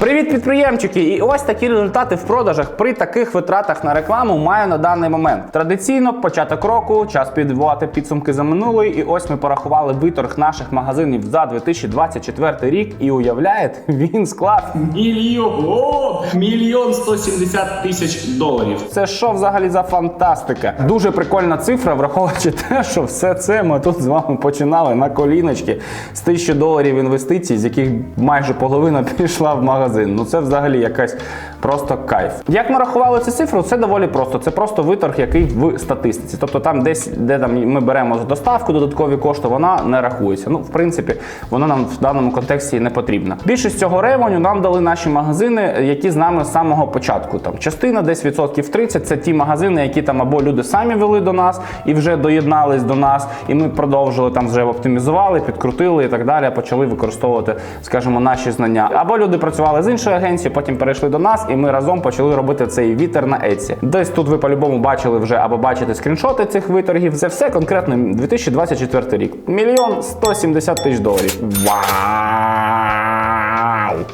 Привіт, підприємчики! І ось такі результати в продажах при таких витратах на рекламу маю на даний момент. Традиційно початок року, час підбивати підсумки за минулий. І ось ми порахували виторг наших магазинів за 2024 рік. І уявляєте, він склав. Мільйон! Мільйон 170 тисяч доларів. Це що взагалі за фантастика? Дуже прикольна цифра, враховуючи те, що все це ми тут з вами починали на коліночки з 1000 доларів інвестицій, з яких майже половина пішла в магазин. Ну це взагалі якась просто кайф. Як ми рахували цю цифру, це доволі просто. Це просто виторг, який в статистиці. Тобто там десь, де там ми беремо доставку додаткові кошти, вона не рахується. Ну, в принципі, воно нам в даному контексті не потрібно. Більшість цього ревеню нам дали наші магазини, які з нами з самого початку. Там частина, десь відсотків 30 це ті магазини, які там або люди самі вели до нас і вже доєднались до нас, і ми продовжили там вже оптимізували, підкрутили і так далі. Почали використовувати, скажімо, наші знання. Або люди працювали з іншої агенції, потім перейшли до нас, і ми разом почали робити цей вітер на Еці. Десь тут ви по-любому бачили вже або бачите скріншоти цих виторгів. Це все конкретно 2024 рік. Мільйон 170 тисяч доларів. Вау!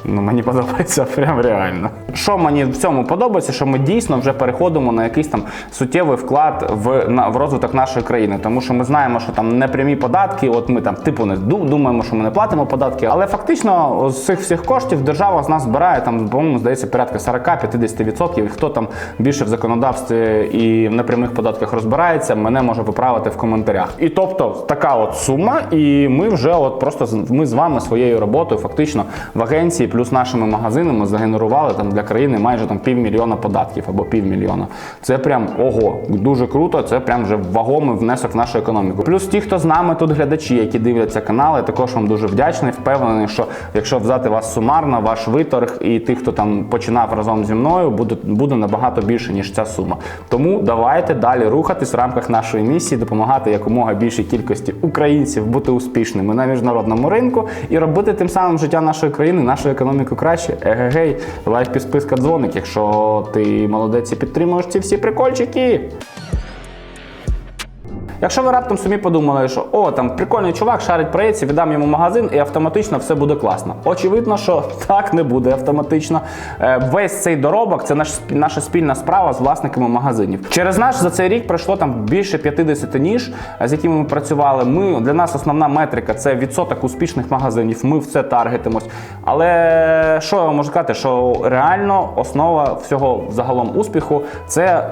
Ну мені подобається прям реально. Що мені в цьому подобається, що ми дійсно вже переходимо на якийсь там суттєвий вклад в, на, в розвиток нашої країни. Тому що ми знаємо, що там непрямі податки, от ми там типу не думаємо, що ми не платимо податки, але фактично з цих всіх коштів держава з нас збирає там, по-моєму, здається, порядка 40-50%. І хто там більше в законодавстві і в непрямих податках розбирається, мене може поправити в коментарях. І тобто така от сума, і ми вже от просто ми з вами своєю роботою, фактично в агенції, плюс нашими магазинами загенерували там для країни майже там півмільйона податків або півмільйона. Це прям ого, дуже круто. Це прям вже вагомий внесок в нашу економіку. Плюс ті, хто з нами тут глядачі, які дивляться канали, також вам дуже вдячний. Впевнений, що якщо взяти вас сумарно, ваш виторг і тих, хто там починав разом зі мною, буде, буде набагато більше ніж ця сума. Тому давайте далі рухатись в рамках нашої місії, допомагати якомога більшій кількості українців бути успішними на міжнародному ринку і робити тим самим життя нашої країни, нашу економіку краще. Егегей, лайк, підписка, дзвоник, якщо ти молодець і підтримуєш ці всі прикольчики. Якщо ви раптом собі подумали, що о, там прикольний чувак шарить про Etsy, віддам йому магазин і автоматично все буде класно. Очевидно, що так не буде автоматично. Е, Весь цей доробок це наш, наша спільна справа з власниками магазинів. Через наш за цей рік пройшло там більше 50 ніж, е, з якими ми працювали. Ми для нас основна метрика це відсоток успішних магазинів. Ми в це таргетимось. Але що я можу сказати, що реально основа всього загалом успіху це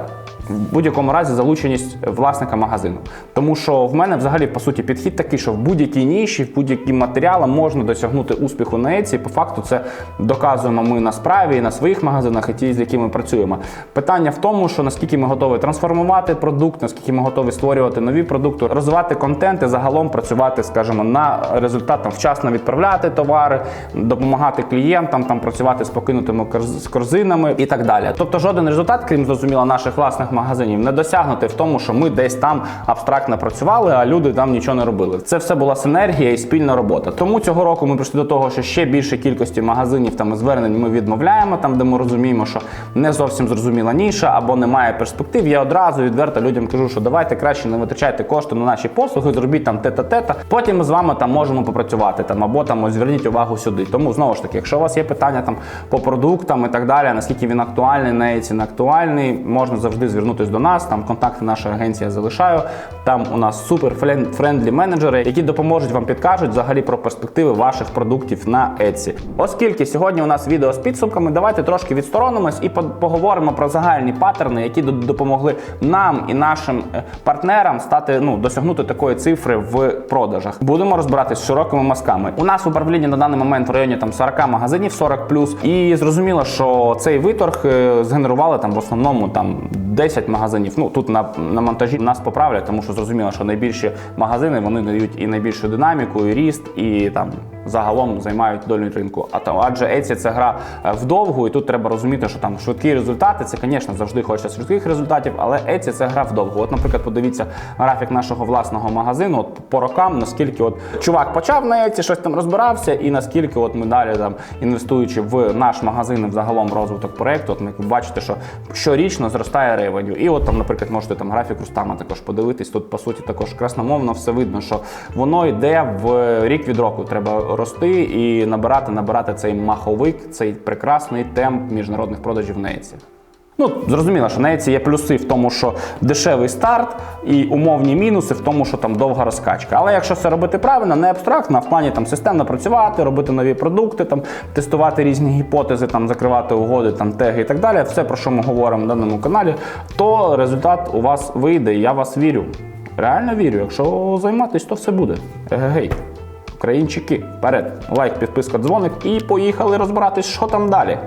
в будь-якому разі залученість власника магазину. Тому що в мене взагалі по суті підхід такий, що в будь-якій ніші, в будь-яким матеріалам можна досягнути успіху на Etsy. І По факту це доказуємо ми на справі і на своїх магазинах, і ті, з якими працюємо. Питання в тому, що наскільки ми готові трансформувати продукт, наскільки ми готові створювати нові продукти, розвивати контент і загалом працювати, скажімо, на результат там, вчасно відправляти товари, допомагати клієнтам, там працювати з покинутими корзинами і так далі. Тобто жоден результат, крім зрозуміло, наших власних магазинів, не досягнути в тому, що ми десь там абстрактно працювали, а люди там нічого не робили. Це все була синергія і спільна робота. Тому цього року ми прийшли до того, що ще більше кількості магазинів там і звернень ми відмовляємо, там де ми розуміємо, що не зовсім зрозуміла ніша або немає перспектив. Я одразу відверто людям кажу, що давайте краще не витрачайте кошти на наші послуги, зробіть там тета-тета. Потім ми з вами там можемо попрацювати там або там зверніть увагу сюди. Тому знову ж таки, якщо у вас є питання там по продуктам і так далі, наскільки він актуальний, на Etsy не актуальний, можна завжди звернутися до нас. Там контакти нашої агенції я залишаю. Там у нас супер френдлі менеджери, які допоможуть вам підкажуть взагалі про перспективи ваших продуктів на Etsy. Оскільки сьогодні у нас відео з підсумками, давайте трошки відсторонимось і поговоримо про загальні паттерни, які допомогли нам і нашим е, партнерам стати ну досягнути такої цифри в продажах. Будемо розбиратись з широкими мазками. У нас в управлінні на даний момент в районі там 40 магазинів, 40 і зрозуміло, що цей виторг е, згенерували там в основному там 10 магазинів. Ну тут на, на монтажі нас поправлять, тому що зрозуміло, що найбільші магазини вони дають і найбільшу динаміку, і ріст, і там загалом займають долю ринку. А там, адже Etsy – це гра е, вдовгу, і тут треба розуміти, що там швидкі результати. Це, звісно, завжди хочеться швидких результатів, але Etsy – це гра вдовгу. От, наприклад, подивіться графік нашого власного магазину. От по рокам, наскільки от чувак почав на Etsy, щось там розбирався, і наскільки от ми далі там інвестуючи в наш магазин і взагалом розвиток проекту, от ми бачите, що щорічно зростає ревеню. І от там, наприклад, можете там графік Рустама також подивитись. Тут по суті також красномовно все видно, що воно йде в рік від року. Треба рости і набирати, набирати цей маховик, цей прекрасний темп міжнародних продажів Etsy. Ну, зрозуміло, що Etsy є плюси в тому, що дешевий старт і умовні мінуси в тому, що там довга розкачка. Але якщо це робити правильно, не абстрактно, а в плані там системно працювати, робити нові продукти, там тестувати різні гіпотези, там закривати угоди, там теги і так далі, все про що ми говоримо на даному каналі, то результат у вас вийде. Я вас вірю. Реально вірю. Якщо займатись, то все буде. Егегей. Українчики, вперед. Лайк, підписка, дзвоник і поїхали розбиратись, що там далі.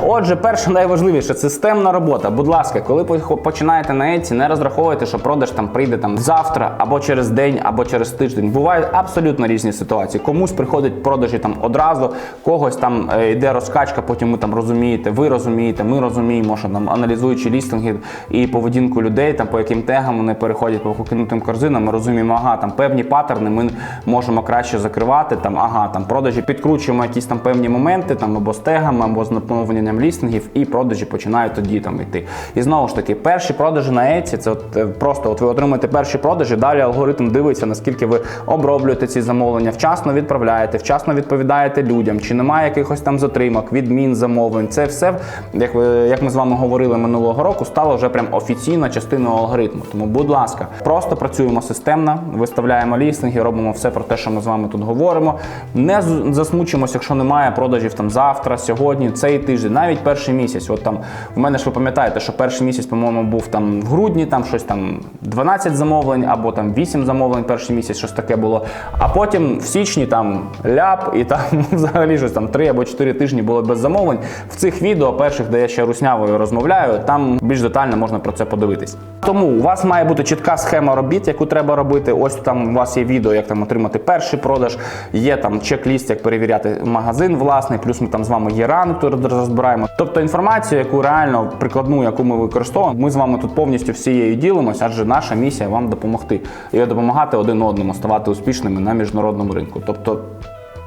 Отже, перше найважливіше системна робота. Будь ласка, коли починаєте на Etsy, не розраховуйте, що продаж там прийде там завтра, або через день, або через тиждень. Бувають абсолютно різні ситуації. Комусь приходять продажі там одразу, когось там е, йде розкачка, потім ви там розумієте, ви розумієте, ми розуміємо, що там аналізуючи лістинги і поведінку людей, там по яким тегам вони переходять по покинутим корзинам, ми розуміємо, ага, там певні паттерни ми можемо краще закривати. Там ага, там продажі підкручуємо якісь там певні моменти, там або з тегами, або з наповненням лістингів, і продажі починають тоді там йти. І знову ж таки, перші продажі на Etsy, це от е, просто от ви отримуєте перші продажі, далі алгоритм дивиться, наскільки ви оброблюєте ці замовлення, вчасно відправляєте, вчасно відповідаєте людям, чи немає якихось там затримок, відмін замовлень. Це все, як ви як ми з вами говорили минулого року, стало вже прям офіційна частиною алгоритму. Тому, будь ласка, просто працюємо системно, виставляємо лістинги, робимо все про те, що ми з вами тут говоримо. Не засмучимося, якщо немає продажів там завтра, сьогодні, цей тиждень, навіть перший місяць. От там в мене ж ви пам'ятаєте, що перший місяць, по-моєму, був там в грудні, там щось там 12 замовлень або там 8 замовлень перший місяць, щось таке було. А потім в січні там ляп, і там взагалі щось там 3 або 4 тижні було без замовлень. В цих відео перших, де я ще руснявою розмовляю, там більш детально можна про це подивитись. Тому у вас має бути чітка схема робіт, яку треба робити. Ось там у вас є відео, як там отримати перший продаж, є там чек-ліст, як перевіряти магазин власний, плюс ми там з вами є ран, тут розбираємо. Тобто інформацію, яку реально прикладну, яку ми використовуємо, ми з вами тут повністю всією ділимося, адже наша місія вам допомогти і допомагати один одному ставати успішними на міжнародному ринку. Тобто.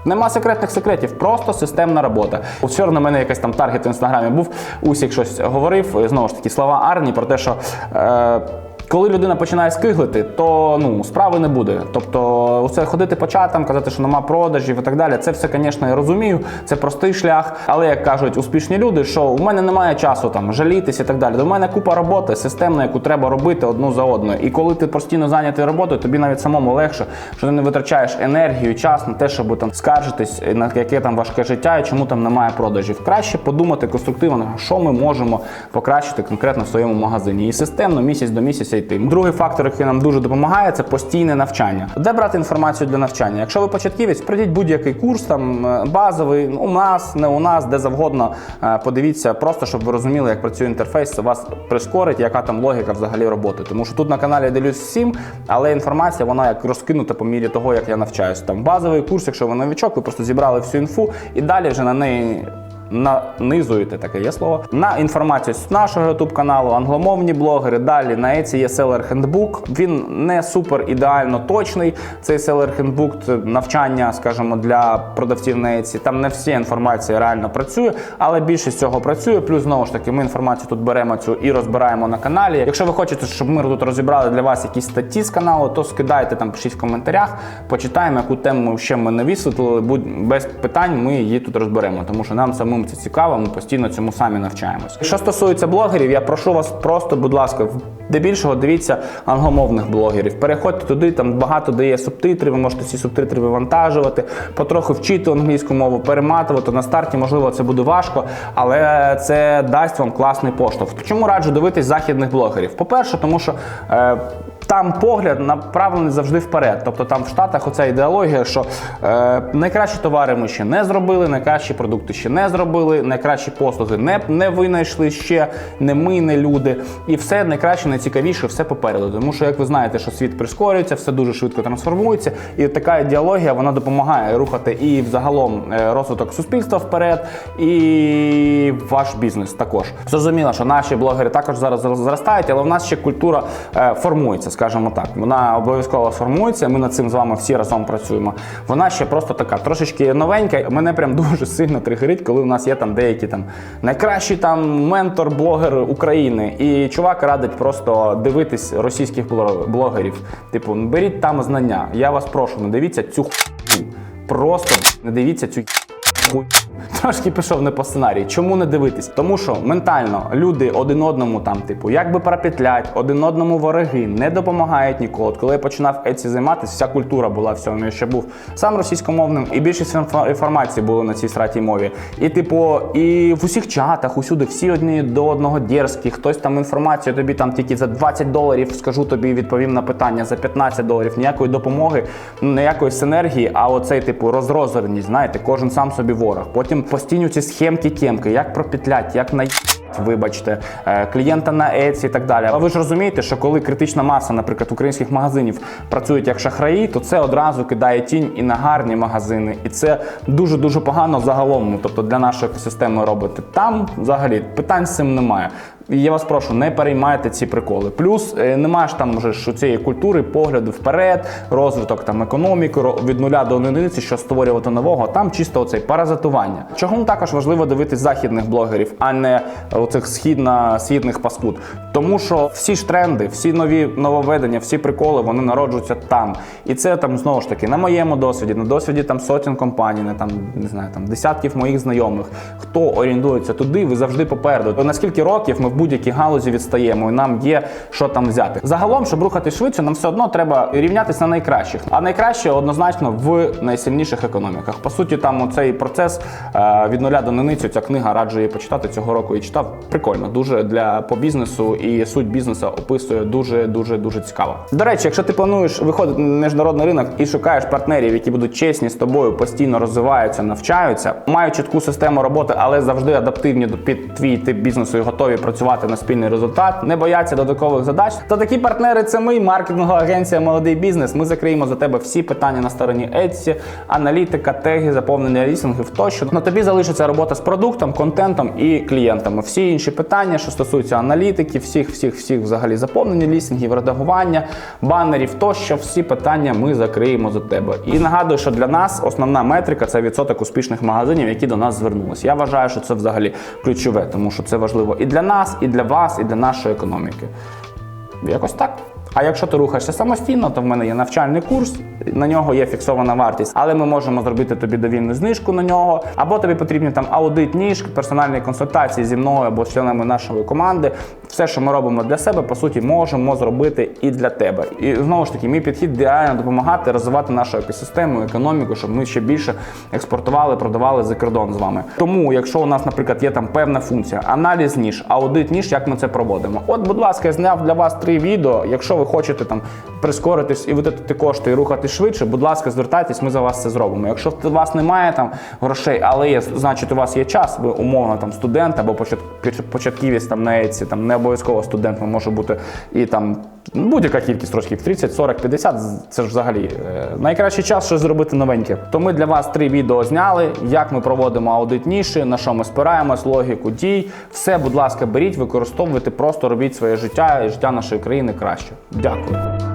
Нема секретних секретів, просто системна робота. Вчора на мене якийсь там таргет в інстаграмі був. Усік щось говорив. Знову ж таки, слова Арні про те, що. Е, коли людина починає скиглити, то ну справи не буде. Тобто, усе ходити по чатам, казати, що нема продажів і так далі. Це все, звісно, я розумію. Це простий шлях. Але як кажуть успішні люди, що у мене немає часу там жалітись і так далі. До мене купа роботи системна, яку треба робити одну за одною. І коли ти постійно зайнятий роботою, тобі навіть самому легше, що ти не витрачаєш енергію, час на те, щоб там скаржитись на яке там важке життя і чому там немає продажів. Краще подумати конструктивно, що ми можемо покращити конкретно в своєму магазині. І системно місяць до місяця йти. Другий фактор, який нам дуже допомагає, це постійне навчання. Де брати інформацію для навчання? Якщо ви початківець, пройдіть будь-який курс, там е, базовий, у нас, не у нас, де завгодно. Е, Подивіться, просто щоб ви розуміли, як працює інтерфейс, це вас прискорить, яка там логіка взагалі роботи. Тому що тут на каналі я ділюсь всім, але інформація вона як розкинута по мірі того, як я навчаюся. Там базовий курс, якщо ви новичок, ви просто зібрали всю інфу і далі вже на неї нанизуєте таке є слово на інформацію з нашого youtube каналу, англомовні блогери. Далі на Etsy є Seller Handbook. Він не супер ідеально точний. Цей Seller Handbook – це навчання, скажімо, для продавців на Etsy. Там не вся інформація реально працює, але більшість цього працює. Плюс знову ж таки, ми інформацію тут беремо цю і розбираємо на каналі. Якщо ви хочете, щоб ми тут розібрали для вас якісь статті з каналу, то скидайте там, пишіть в коментарях, почитаємо, яку тему ще ми не висвітлили. Будь без питань, ми її тут розберемо, тому що нам самим це цікаво. Ми постійно цьому самі навчаємось. Що стосується блогерів, я прошу вас просто, будь ласка, Дебільшого дивіться англомовних блогерів. Переходьте туди, там багато де є субтитри, ви можете ці субтитри вивантажувати, потроху вчити англійську мову, перематувати. На старті, можливо, це буде важко, але це дасть вам класний поштовх. Чому раджу дивитись західних блогерів? По-перше, тому що. Е, там погляд направлений завжди вперед. Тобто там в Штатах оця ідеологія, що е, найкращі товари ми ще не зробили, найкращі продукти ще не зробили, найкращі послуги не, не винайшли ще, не ми, не люди. І все найкраще, найцікавіше, все попереду. Тому що, як ви знаєте, що світ прискорюється, все дуже швидко трансформується. І така ідеологія вона допомагає рухати і взагалом е, розвиток суспільства вперед, і ваш бізнес також. Зрозуміло, що наші блогери також зараз зростають, але в нас ще культура е, формується, скажімо так. Вона обов'язково формується. Ми над цим з вами всі разом працюємо. Вона ще просто така трошечки новенька. Мене прям дуже сильно тригерить, коли у нас є там деякі там найкращий там ментор, блогер України. І чувак радить просто дивитись російських бло- блогерів. Типу, беріть там знання. Я вас прошу, не дивіться цю хуйню. Просто не дивіться цю хуйню. Трошки пішов не по сценарії. Чому не дивитись? Тому що ментально люди один одному там, типу, якби пропетлять, один одному вороги, не допомагають ніколи. От коли я починав Еці займатися, вся культура була в. Я ще був сам російськомовним, і більшість інформації було на цій сратій мові. І, типу, і в усіх чатах, усюди, всі одні до одного дерзкі, хтось там інформацію тобі там тільки за 20 доларів скажу тобі, відповім на питання за 15 доларів. Ніякої допомоги, ніякої синергії, а оцей, типу, розрозерність, знаєте, кожен сам собі ворог. Потім постійно ці схемки кемки як пропетлять, як на Вибачте, е, клієнта на Еці і так далі. Але ви ж розумієте, що коли критична маса, наприклад, українських магазинів працюють як шахраї, то це одразу кидає тінь і на гарні магазини. І це дуже дуже погано загалом. Ну, тобто для нашої екосистеми робити. Там взагалі питань з цим немає. Я вас прошу, не переймайте ці приколи. Плюс е, немає ж там вже ж цієї культури, погляду вперед, розвиток там економіки від нуля до одиниці, що створювати нового. Там чисто оцей паразитування. Чого також важливо дивитись західних блогерів, а не оцих східно-східних паскуд. Тому що всі ж тренди, всі нові нововведення, всі приколи вони народжуються там. І це там знову ж таки на моєму досвіді, на досвіді там сотень компаній, на там не знаю, там десятків моїх знайомих. Хто орієнтується туди, ви завжди попереду. На скільки років ми в будь-якій галузі відстаємо, і нам є що там взяти. Загалом, щоб рухати швидше, нам все одно треба рівнятися на найкращих. А найкраще однозначно в найсильніших економіках. По суті, там оцей процес е, від нуля до одиниці, ця книга раджу її почитати цього року і читав. Прикольно, дуже для по бізнесу і суть бізнесу описує дуже дуже дуже цікаво. До речі, якщо ти плануєш виходити на міжнародний ринок і шукаєш партнерів, які будуть чесні з тобою, постійно розвиваються, навчаються, мають чітку систему роботи, але завжди адаптивні до під твій тип бізнесу і готові працювати на спільний результат, не бояться додаткових задач. То такі партнери це ми, маркетингова агенція Молодий бізнес. Ми закриємо за тебе всі питання на стороні Etsy, аналітика, теги, заповнення лістингів тощо. На тобі залишиться робота з продуктом, контентом і клієнтами. Всі інші питання, що стосуються аналітики, всіх, всіх, всіх взагалі заповнення лістингів, редагування, банерів, тощо, всі питання ми закриємо за тебе. І нагадую, що для нас основна метрика це відсоток успішних магазинів, які до нас звернулися. Я вважаю, що це взагалі ключове, тому що це важливо і для нас, і для вас, і для нашої економіки. Якось так. А якщо ти рухаєшся самостійно, то в мене є навчальний курс, на нього є фіксована вартість, але ми можемо зробити тобі довільну знижку на нього. Або тобі потрібні там аудит ніж, персональні консультації зі мною або членами нашої команди. Все, що ми робимо для себе, по суті, можемо зробити і для тебе. І знову ж таки, мій підхід реально допомагати розвивати нашу екосистему, економіку, щоб ми ще більше експортували, продавали за кордон з вами. Тому, якщо у нас, наприклад, є там певна функція, аналіз ніж, аудит ніж, як ми це проводимо. От, будь ласка, я зняв для вас три відео. Якщо ви хочете там прискоритись і витратити кошти і рухати швидше, будь ласка, звертайтесь, ми за вас це зробимо. Якщо у вас немає там грошей, але є, значить у вас є час, ви умовно там студент або почат- поч- початківець там на Etsy, там не обов'язково студентом може бути і там будь-яка кількість років 30, 40, 50, це ж взагалі е, найкращий час щось зробити новеньке. То ми для вас три відео зняли, як ми проводимо аудит ніші, на що ми спираємось, логіку дій. Все, будь ласка, беріть, використовуйте, просто робіть своє життя і життя нашої країни краще. Дякую.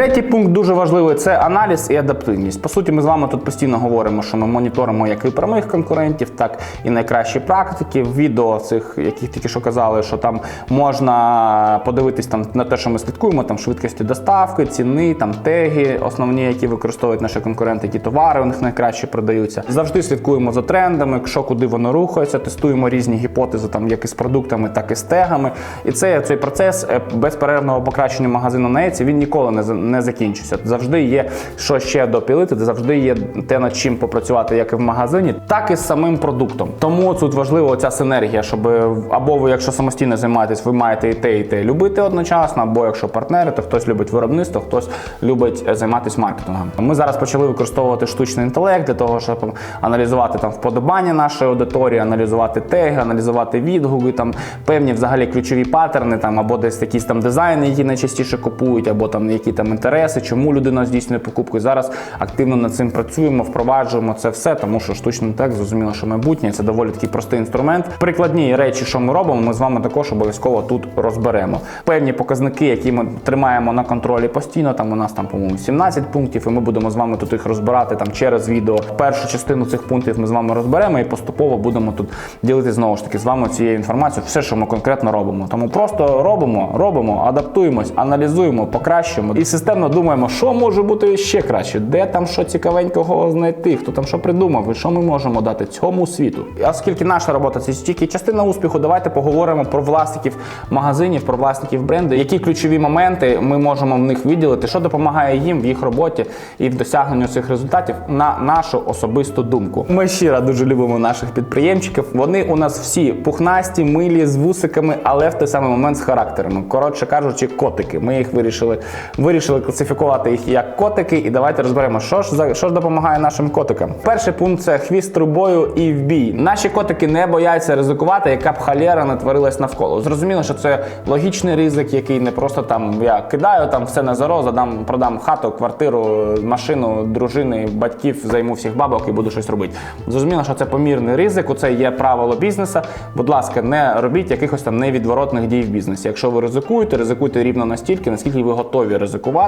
Третій пункт дуже важливий це аналіз і адаптивність. По суті, ми з вами тут постійно говоримо, що ми моніторимо як і прямих конкурентів, так і найкращі практики. Відео цих, яких тільки що казали, що там можна подивитись там на те, що ми слідкуємо, там швидкості доставки, ціни, там теги, основні, які використовують наші конкуренти, які товари у них найкраще продаються. Завжди слідкуємо за трендами, що куди воно рухається, тестуємо різні гіпотези, там як із продуктами, так і з тегами. І це цей процес е, безперервного покращення магазину на Etsy, він ніколи не не закінчується. Завжди є що ще допілити, завжди є те, над чим попрацювати, як і в магазині, так і з самим продуктом. Тому тут важлива ця синергія, щоб або ви, якщо самостійно займаєтесь, ви маєте і те, і те любити одночасно, або якщо партнери, то хтось любить виробництво, хтось любить е, займатися маркетингом. Ми зараз почали використовувати штучний інтелект для того, щоб аналізувати там вподобання нашої аудиторії, аналізувати теги, аналізувати відгуки, там певні взагалі ключові паттерни, там або десь якісь там дизайни, які найчастіше купують, або там які там інтереси, чому людина здійснює покупку. І зараз активно над цим працюємо, впроваджуємо це все, тому що штучний інтелект зрозуміло, що майбутнє це доволі такий простий інструмент. Прикладні речі, що ми робимо, ми з вами також обов'язково тут розберемо. Певні показники, які ми тримаємо на контролі постійно. Там у нас там, по-моєму, 17 пунктів, і ми будемо з вами тут їх розбирати там через відео. Першу частину цих пунктів ми з вами розберемо і поступово будемо тут ділитися знову ж таки з вами цією інформацією, все, що ми конкретно робимо. Тому просто робимо, робимо, адаптуємось, аналізуємо, покращуємо і системно думаємо, що може бути ще краще, де там що цікавенького знайти, хто там що придумав, і що ми можемо дати цьому світу. Оскільки наша робота це тільки частина успіху, давайте поговоримо про власників магазинів, про власників бренду, які ключові моменти ми можемо в них виділити, що допомагає їм в їх роботі і в досягненню цих результатів на нашу особисту думку. Ми щиро дуже любимо наших підприємчиків. Вони у нас всі пухнасті, милі з вусиками, але в той самий момент з характерами. Коротше кажучи, котики. Ми їх вирішили, вирішили класифікувати їх як котики, і давайте розберемо, що ж за що ж допомагає нашим котикам. Перший пункт це хвіст трубою і в бій. Наші котики не бояться ризикувати, яка б халєра не творилась навколо. Зрозуміло, що це логічний ризик, який не просто там я кидаю там все на заро, задам, продам хату, квартиру, машину, дружини, батьків, займу всіх бабок і буду щось робити. Зрозуміло, що це помірний ризик, це є правило бізнесу. Будь ласка, не робіть якихось там невідворотних дій в бізнесі. Якщо ви ризикуєте, ризикуйте рівно настільки, наскільки ви готові ризикувати.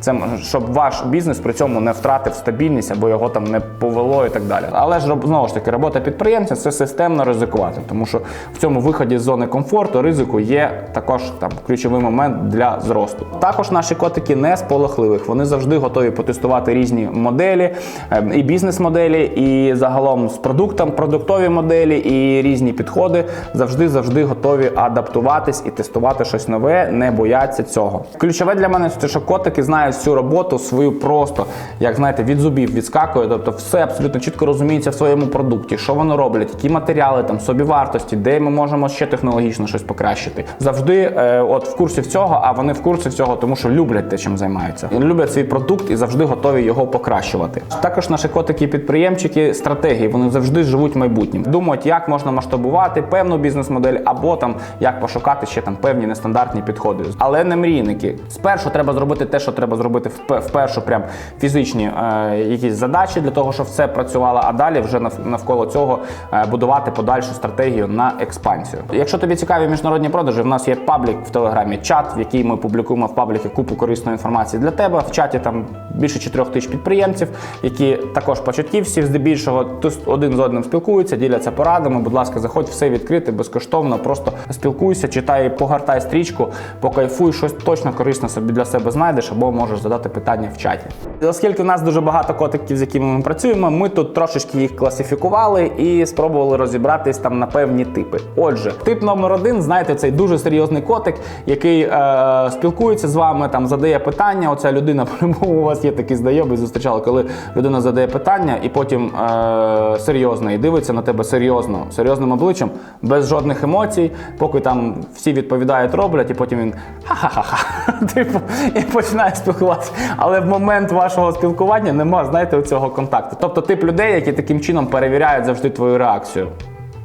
Це щоб ваш бізнес при цьому не втратив стабільність або його там не повело і так далі. Але ж знову ж таки, робота підприємця це системно ризикувати, тому що в цьому виході з зони комфорту ризику є також там ключовий момент для зросту. Також наші котики не сполохливих. Вони завжди готові потестувати різні моделі, е, і бізнес-моделі, і загалом з продуктом, продуктові моделі, і різні підходи завжди завжди готові адаптуватись і тестувати щось нове, не бояться цього. Ключове для мене це, що котики знають всю роботу свою просто, як знаєте, від зубів відскакує, тобто все абсолютно чітко розуміється в своєму продукті, що вони роблять, які матеріали там собівартості, де ми можемо ще технологічно щось покращити. Завжди, е, от в курсі всього, а вони в курсі всього, тому що люблять те, чим займаються. Люблять свій продукт і завжди готові його покращувати. Також наші котики підприємчики стратегії, вони завжди живуть майбутнім. Думають, як можна масштабувати певну бізнес-модель, або там як пошукати ще там певні нестандартні підходи. Але не мрійники. Спершу треба зробити те, що треба зробити впе- вперше, прям фізичні е, якісь задачі для того, щоб все працювало, а далі вже навколо цього е, будувати подальшу стратегію на експансію. Якщо тобі цікаві міжнародні продажі, в нас є паблік в телеграмі, чат, в який ми публікуємо в пабліки купу корисної інформації для тебе. В чаті там більше 4 тисяч підприємців, які також початківці, здебільшого один з одним спілкуються, діляться порадами. Будь ласка, заходь все відкрити безкоштовно. Просто спілкуйся, читай, погортай стрічку, покайфуй, щось точно корисне собі для себе знайдеш, або можеш задати питання в чаті. Оскільки в нас дуже багато котиків, з якими ми працюємо, ми тут трошечки їх класифікували і спробували розібратись там на певні типи. Отже, тип номер один, знаєте, цей дуже серйозний котик, який е, спілкується з вами, там задає питання. Оця людина по-любому у вас є такі знайомі, зустрічали, коли людина задає питання і потім е, серйозно і дивиться на тебе серйозно, серйозним обличчям, без жодних емоцій, поки там всі відповідають, роблять, і потім він ха-ха-ха, типу, і починає спілкуватися. Але в момент вашого спілкування нема, знаєте, цього контакту. Тобто тип людей, які таким чином перевіряють завжди твою реакцію,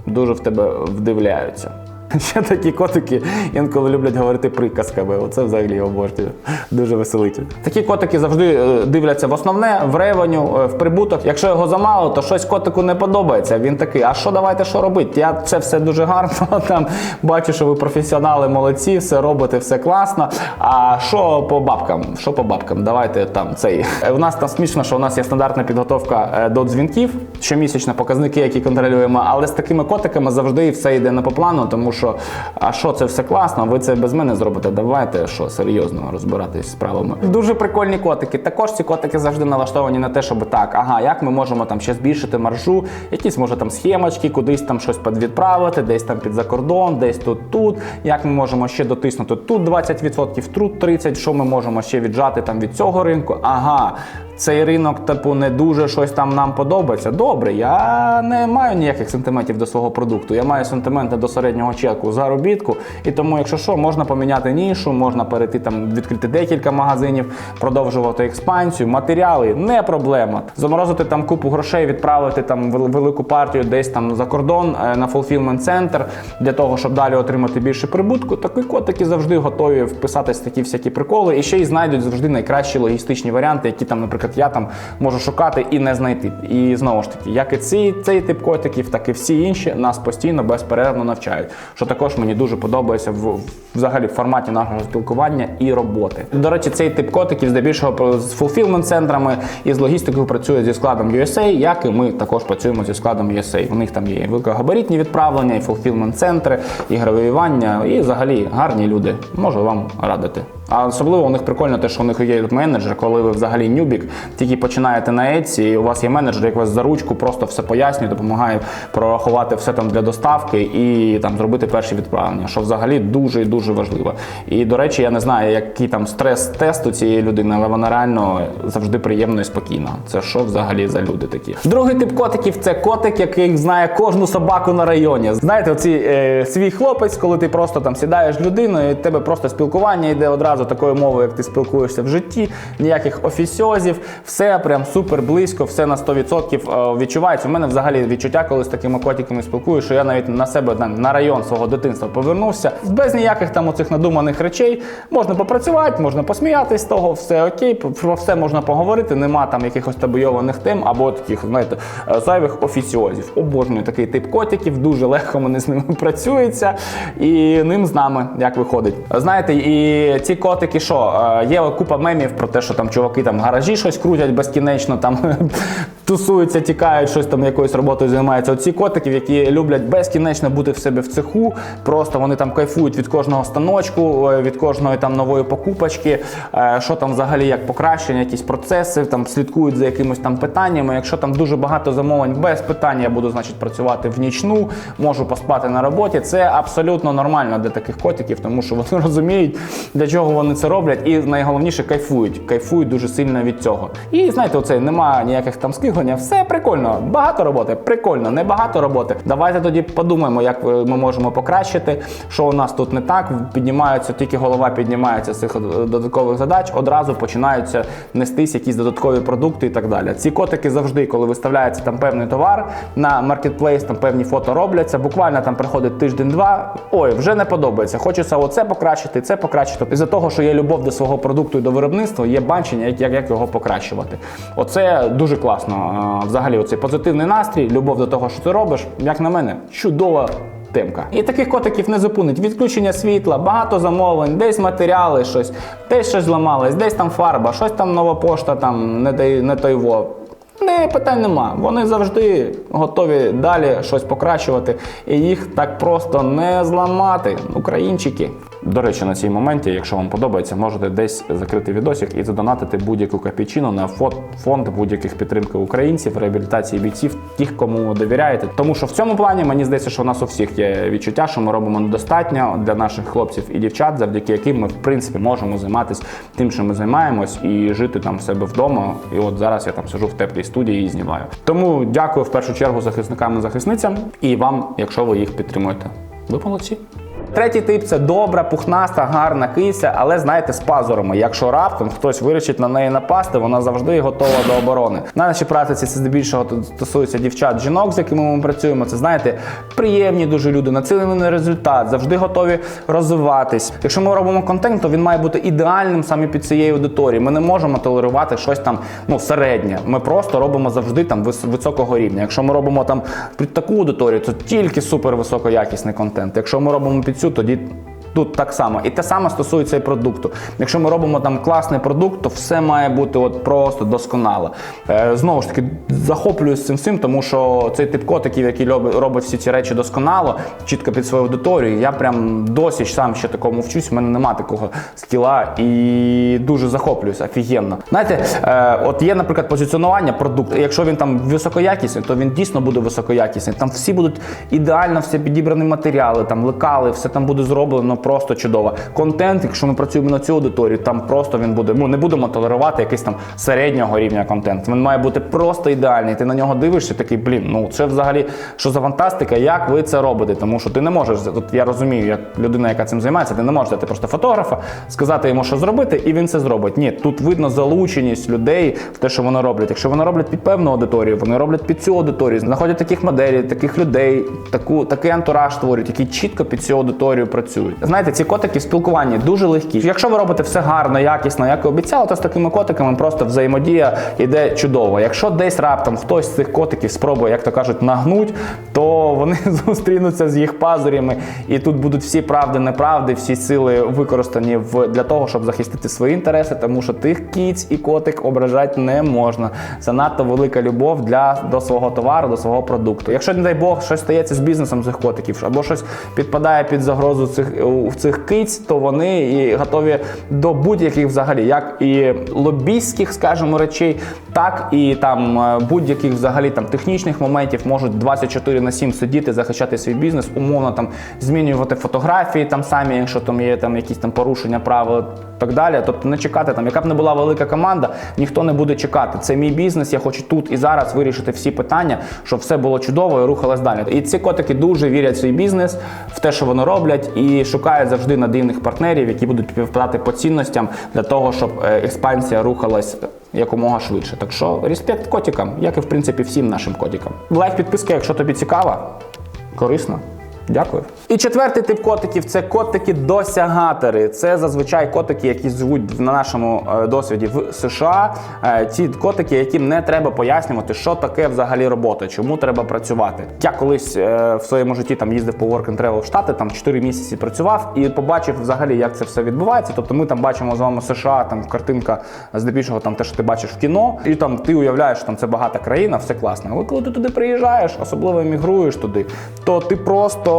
дуже в тебе вдивляються. Ще такі котики інколи люблять говорити приказками. Оце взагалі обожнюю. Дуже веселить. Такі котики завжди е, дивляться в основне, в ревеню, е, в прибуток. Якщо його замало, то щось котику не подобається. Він такий, а що давайте що робити? Я це все дуже гарно. Там бачу, що ви професіонали, молодці, все робите, все класно. А що по бабкам? Що по бабкам? Давайте там цей. Е, У нас там смішно, що у нас є стандартна підготовка е, до дзвінків, щомісячно показники, які контролюємо. Але з такими котиками завжди все йде не по плану, тому що що а що це все класно, ви це без мене зробите. Давайте що серйозно розбиратись справами. Дуже прикольні котики. Також ці котики завжди налаштовані на те, щоб так, ага, як ми можемо там ще збільшити маржу, якісь може там схемочки, кудись там щось підвідправити, десь там під закордон, десь тут, тут. Як ми можемо ще дотиснути тут 20%, тут 30%, що ми можемо ще віджати там від цього ринку. Ага, цей ринок, типу, не дуже щось там нам подобається. Добре, я не маю ніяких сентиментів до свого продукту. Я маю сентименти до середнього чеку заробітку. І тому, якщо що, можна поміняти нішу, можна перейти там, відкрити декілька магазинів, продовжувати експансію, матеріали не проблема. Заморозити там купу грошей, відправити там велику партію десь там за кордон е, на fulfillment центр для того, щоб далі отримати більше прибутку. Такі котики завжди готові вписатись такі всякі приколи і ще й знайдуть завжди найкращі логістичні варіанти, які там, наприклад, я там можу шукати і не знайти. І знову ж таки, як і ці, цей тип котиків, так і всі інші нас постійно безперервно навчають. Що також мені дуже подобається в взагалі в форматі нашого спілкування і роботи. До речі, цей тип котиків здебільшого з fulfillment центрами і з логістикою працює зі складом USA, як і ми також працюємо зі складом USA. У них там є великогабаритні відправлення, і fulfillment центри, і гравіювання, і взагалі гарні люди. Можу вам радити. А особливо у них прикольно те, що у них є менеджер, коли ви взагалі нюбік, тільки починаєте на Etsy, і у вас є менеджер, як вас за ручку просто все пояснює, допомагає прорахувати все там для доставки і там зробити перші відправлення, що взагалі дуже і дуже важливо. І до речі, я не знаю, який там стрес-тест у цієї людини, але вона реально завжди приємно і спокійна. Це що взагалі за люди такі? Другий тип котиків це котик, який знає кожну собаку на районі. Знаєте, оці е, свій хлопець, коли ти просто там сідаєш людиною, і тебе просто спілкування йде одразу такою мовою, як ти спілкуєшся в житті, ніяких офісіозів, все прям супер близько, все на 100% е, відчувається. У мене взагалі відчуття, коли з такими котиками спілкуюся, що я навіть на себе на, район свого дитинства повернувся без ніяких там оцих надуманих речей. Можна попрацювати, можна посміятись з того, все окей, про все можна поговорити. Нема там якихось табуйованих тем або таких, знаєте, е, зайвих офісіозів. Обожнюю такий тип котиків, дуже легко мені з ними працюється, і ним з нами як виходить. Знаєте, і ці котики, що е, є купа мемів про те, що там чуваки там в гаражі щось крутять безкінечно, там тусуються, тікають, щось там якоюсь роботою займаються. Оці котики, які люблять безкінечно бути в себе в цеху, просто вони там кайфують від кожного станочку, е, від кожної там нової покупочки, е, що там взагалі як покращення, якісь процеси, там слідкують за якимись там питаннями. Якщо там дуже багато замовлень без питань, я буду значить працювати в нічну, можу поспати на роботі. Це абсолютно нормально для таких котиків, тому що вони розуміють, для чого вони це роблять, і найголовніше кайфують. Кайфують дуже сильно від цього. І знаєте, оце немає ніяких там скиглення. Все прикольно, багато роботи, прикольно, не багато роботи. Давайте тоді подумаємо, як е, ми можемо покращити, що у нас тут не так. Піднімаються, тільки голова піднімається з цих е, додаткових задач, одразу починаються нестись якісь додаткові продукти і так далі. Ці котики завжди, коли виставляється там певний товар на маркетплейс, там певні фото робляться. Буквально там приходить тиждень-два. Ой, вже не подобається. Хочеться оце покращити, це покращити. Із-за того, що є любов до свого продукту і до виробництва, є бачення, як, як, його покращувати. Оце дуже класно. Взагалі, оцей позитивний настрій, любов до того, що ти робиш, як на мене, чудова. Темка. І таких котиків не зупинить. Відключення світла, багато замовлень, десь матеріали, щось, десь щось зламалось, десь там фарба, щось там нова пошта, там не той, не той во. Не питань нема. Вони завжди готові далі щось покращувати, і їх так просто не зламати. Українчики. До речі, на цій моменті, якщо вам подобається, можете десь закрити відосик і задонатити будь-яку копійчину на фонд, будь-яких підтримки українців, реабілітації бійців, тих, кому довіряєте. Тому що в цьому плані мені здається, що у нас у всіх є відчуття, що ми робимо недостатньо для наших хлопців і дівчат, завдяки яким ми в принципі можемо займатися тим, що ми займаємось, і жити там в себе вдома. І от зараз я там сижу в теплій студії і знімаю. Тому дякую в першу чергу захисникам і захисницям і вам, якщо ви їх підтримуєте. Ви молодці. Третій тип це добра, пухнаста, гарна кися, але знаєте, з пазурами. Якщо раптом хтось вирішить на неї напасти, вона завжди готова до оборони. На нашій практиці це здебільшого стосується дівчат, жінок, з якими ми працюємо. Це знаєте, приємні дуже люди, націлені на результат, завжди готові розвиватись. Якщо ми робимо контент, то він має бути ідеальним саме під цією аудиторією. Ми не можемо толерувати щось там ну середнє. Ми просто робимо завжди там високого рівня. Якщо ми робимо там під таку аудиторію, то тільки супер високоякісний контент. Якщо ми робимо під цю, тоді Тут так само. І те саме стосується і продукту. Якщо ми робимо там класний продукт, то все має бути от просто досконало. Е, знову ж таки, захоплююсь цим всім, тому що цей тип котиків, який робить всі ці речі досконало, чітко під свою аудиторію, я прям досі сам ще такому вчусь. У мене нема такого скіла і дуже захоплююсь, офігенно. Знаєте, е, от є, наприклад, позиціонування продукту. Якщо він там високоякісний, то він дійсно буде високоякісний. Там всі будуть ідеально, все підібрані матеріали, там лекали, все там буде зроблено просто чудово. Контент, якщо ми працюємо на цю аудиторію, там просто він буде. Ну не будемо толерувати якийсь там середнього рівня контент. Він має бути просто ідеальний. Ти на нього дивишся, такий блін. Ну це взагалі що за фантастика, як ви це робите? Тому що ти не можеш тут. Я розумію, як людина, яка цим займається, ти не можеш дати просто фотографа, сказати йому, що зробити, і він це зробить. Ні, тут видно залученість людей в те, що вони роблять. Якщо вони роблять під певну аудиторію, вони роблять під цю аудиторію, знаходять таких моделей, таких людей, таку такий антураж створюють, які чітко під цю аудиторію працюють. Знаєте, ці котики в спілкуванні дуже легкі. Якщо ви робите все гарно, якісно, як і обіцяли, то з такими котиками просто взаємодія йде чудово. Якщо десь раптом хтось з цих котиків спробує, як то кажуть, нагнуть, то вони зустрінуться з їх пазурями, і тут будуть всі правди, неправди, всі сили використані в для того, щоб захистити свої інтереси, тому що тих кіць і котик ображати не можна. Це надто велика любов для до свого товару, до свого продукту. Якщо не дай Бог щось стається з бізнесом цих котиків, або щось підпадає під загрозу цих у цих киць, то вони і готові до будь-яких взагалі, як і лобійських, скажімо, речей, так і там е, будь-яких взагалі там технічних моментів можуть 24 на 7 сидіти, захищати свій бізнес, умовно там змінювати фотографії там самі, якщо там є там якісь там порушення правил. Так далі, тобто не чекати там, яка б не була велика команда, ніхто не буде чекати. Це мій бізнес. Я хочу тут і зараз вирішити всі питання, щоб все було чудово і рухалось далі. І ці котики дуже вірять в свій бізнес, в те, що вони роблять, і шукають завжди надійних партнерів, які будуть співпадати по цінностям для того, щоб е, експансія рухалась якомога швидше. Так що респект котикам, як і в принципі всім нашим котикам. Лайк, підписка, якщо тобі цікаво, корисно. Дякую. І четвертий тип котиків це котики-досягатори. Це зазвичай котики, які живуть на нашому е, досвіді в США. Е, Ті котики, яким не треба пояснювати, що таке взагалі робота, чому треба працювати. Я колись е, в своєму житті там їздив по work and travel в Штати, там 4 місяці працював і побачив взагалі, як це все відбувається. Тобто ми там бачимо з вами США, там картинка здебільшого там те, що ти бачиш в кіно, і там ти уявляєш, що там це багата країна, все класно. Але коли ти туди приїжджаєш, особливо емігруєш туди, то ти просто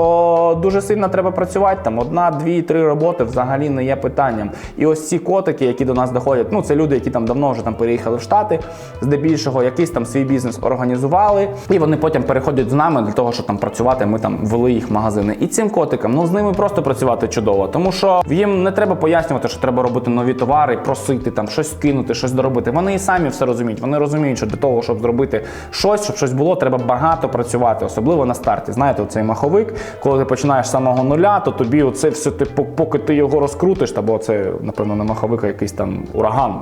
дуже сильно треба працювати. Там одна, дві, три роботи взагалі не є питанням. І ось ці котики, які до нас доходять, ну це люди, які там давно вже там переїхали в Штати, здебільшого якийсь там свій бізнес організували, і вони потім переходять з нами для того, щоб там працювати. Ми там вели їх в магазини. І цим котикам, ну з ними просто працювати чудово, тому що їм не треба пояснювати, що треба робити нові товари, просити там щось скинути, щось доробити. Вони і самі все розуміють. Вони розуміють, що для того, щоб зробити щось, щоб щось було, треба багато працювати, особливо на старті. Знаєте, оцей маховик, коли ти починаєш з самого нуля, то тобі оце все ти поки ти його розкрутиш, або це, напевно, на маховика якийсь там ураган.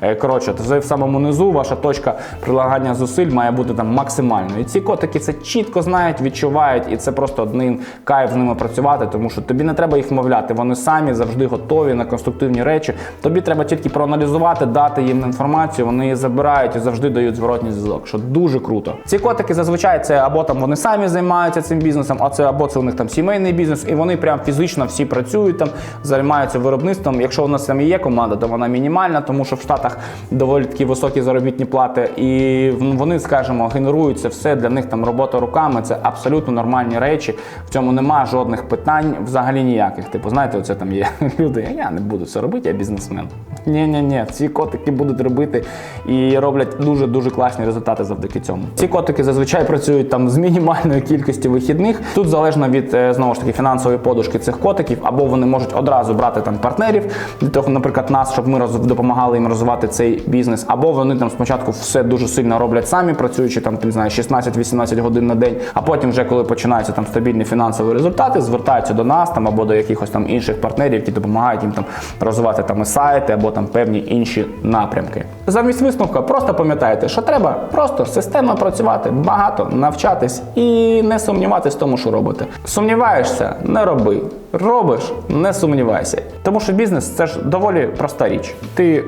Е, Коротше, то це в самому низу ваша точка прилагання зусиль має бути там максимальною. І ці котики це чітко знають, відчувають, і це просто один кайф з ними працювати, тому що тобі не треба їх вмовляти. Вони самі завжди готові на конструктивні речі. Тобі треба тільки проаналізувати, дати їм інформацію. Вони її забирають і завжди дають зворотній зв'язок, що дуже круто. Ці котики зазвичай це або там вони самі займаються цим бізнесом, а це або це у них там сімейний бізнес, і вони прям фізично всі працюють там, займаються виробництвом. Якщо у нас там є команда, то вона мінімальна, тому що в Штатах доволі такі високі заробітні плати, і вони, скажімо, генерують це все для них там робота руками. Це абсолютно нормальні речі. В цьому немає жодних питань, взагалі ніяких. Типу, знаєте, оце там є люди. Я не буду це робити, я бізнесмен. Ні, ні, ні, ці котики будуть робити і роблять дуже дуже класні результати завдяки цьому. Ці котики зазвичай працюють там з мінімальною кількістю вихідних. Тут залежно від е, знову ж таки фінансової подушки цих котиків, або вони можуть одразу брати там партнерів для того, наприклад, нас, щоб ми допомагали їм розвивати цей бізнес, або вони там спочатку все дуже сильно роблять самі, працюючи там, ти не знаю, 16-18 годин на день, а потім, вже коли починаються там стабільні фінансові результати, звертаються до нас там або до якихось там інших партнерів, які допомагають їм там розвивати там і сайти або там певні інші напрямки. Замість висновка просто пам'ятайте, що треба просто системно працювати, багато навчатись і не сумніватись в тому, що робите. Сумніваєшся, не роби. Робиш, не сумнівайся. Тому що бізнес це ж доволі проста річ. Ти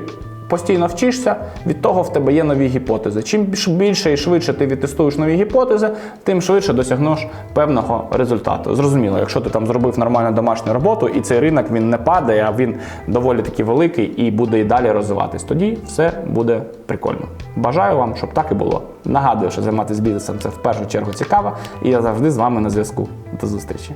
постійно вчишся, від того в тебе є нові гіпотези. Чим більше і швидше ти відтестуєш нові гіпотези, тим швидше досягнеш певного результату. Зрозуміло, якщо ти там зробив нормальну домашню роботу, і цей ринок він не падає, а він доволі таки великий і буде і далі розвиватись. Тоді все буде прикольно. Бажаю вам, щоб так і було. Нагадую, що займатися бізнесом це в першу чергу цікаво, і я завжди з вами на зв'язку. До зустрічі.